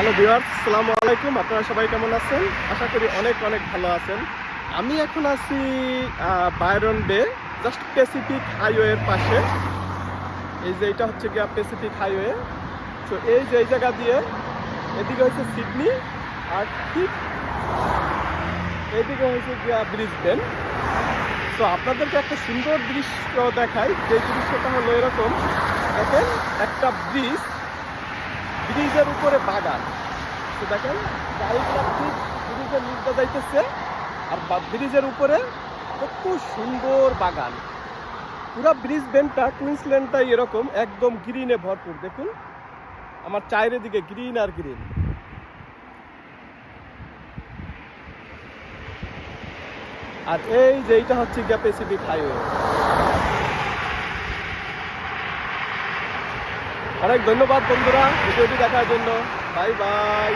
Hello viewers আসসালামু আলাইকুম আপনারা সবাই কেমন আছেন? আশা করি অনেক অনেক ভালো আছেন। আমি এখন আছি বায়রন বে জাস্ট প্যাসিফিক হাইওয়ের পাশে। এই যে এটা হচ্ছে গিয়া প্যাসিফিক হাইওয়ে তো এই যে এই জায়গা দিয়ে এদিকে হচ্ছে সিডনি আর ঠিক এদিকে হচ্ছে গিয়া ব্রিসবেন তো আপনাদেরকে একটা সুন্দর দৃশ্য দেখাই। যে দৃশ্যটা হলো এরকম। দেখেন, একটা ব্রিজ ব্রিজের উপরে বাগান। দেখেন গাড়িগুলো ঠিক ব্রিজের নিচটা যাইতেছে। আর ব্রিজের উপরে কত সুন্দর বাগান। পুরো ব্রিজ বেনটা কুইন্সল্যান্ডটা এরকম, একদম গ্রিনে ভরপুর। দেখুন, আমার চায়ের দিকে গ্রিন আর গ্রিন আর এই যে এইটা হচ্ছে গিয়া প্যাসিফিক হাইওয়ে অনেক ধন্যবাদ বন্ধুরা ভিডিওটি দেখার জন্য। Bye bye.